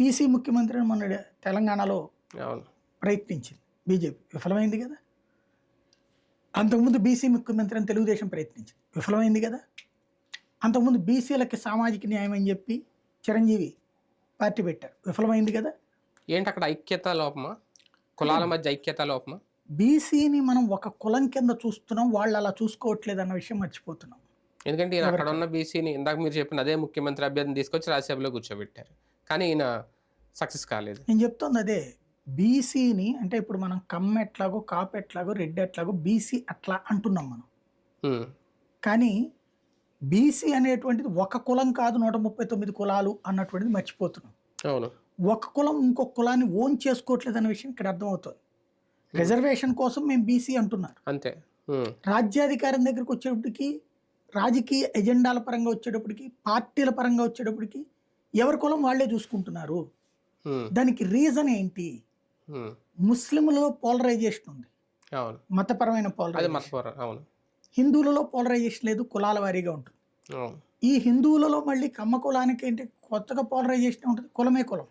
PC ముఖ్యమంత్రిని మొన్న తెలంగాణలో ప్రయత్నించింది బీజేపీ. విఫలమైంది కదా? అంతకుముందు బీసీ ముఖ్యమంత్రి అని తెలుగుదేశం ప్రయత్నించింది. విఫలమైంది కదా? అంతకుముందు బీసీలకి సామాజిక న్యాయం అని చెప్పి చిరంజీవి పార్టీ పెట్టారు. విఫలమైంది కదా? ఏంటి అక్కడ ఐక్యత లోపమా? కులాల మధ్య ఐక్యత లోపమా? బీసీని మనం ఒక కులం కింద చూస్తున్నాం వాళ్ళు అలా చూసుకోవట్లేదు అన్న విషయం మర్చిపోతున్నాం. ఎందుకంటే అక్కడ ఉన్న బీసీని ఇందాక మీరు చెప్పిన అదే ముఖ్యమంత్రి అభ్యర్థిని తీసుకొచ్చి రాజ్యసభలో కూర్చోబెట్టారు. కానీ ఈయన సక్సెస్ కాలేదు. నేను చెప్తుంది అదే బీసీని అంటే ఇప్పుడు మనం కమ్మ ఎట్లాగో కాపు ఎట్లాగో రెడ్డి ఎట్లాగో బీసీ అట్లా అంటున్నాం మనం. కానీ బీసీ అనేటువంటిది ఒక కులం కాదు నూట ముప్పై తొమ్మిది కులాలు అన్నటువంటిది మర్చిపోతున్నాం. అవును. ఒక కులం ఇంకొక కులాన్ని ఓన్ చేసుకోవట్లేదు అన్న విషయం ఇక్కడ అర్థమవుతుంది. రిజర్వేషన్ కోసం మేము బీసీ అంటున్నారు. అంతే. రాజ్యాధికారం దగ్గరికి వచ్చేటప్పటికి రాజకీయ ఎజెండాల పరంగా వచ్చేటప్పటికి పార్టీల పరంగా వచ్చేటప్పటికి ఎవరి కులం వాళ్ళే చూసుకుంటున్నారు. దానికి రీజన్ ఏంటి? ముస్లింలలో పోలరైజేషన్ ఉంది. మతపరమైన పోలరైజేషన్ హిందువులలో పోలరైజేషన్ లేదు కులాల వారీగా ఉంటుంది. ఈ హిందువులలో మళ్ళీ కమ్మ కులానికి ఏంటి కొత్తగా పోలరైజేషన్ ఉంటుంది కులమే కులం.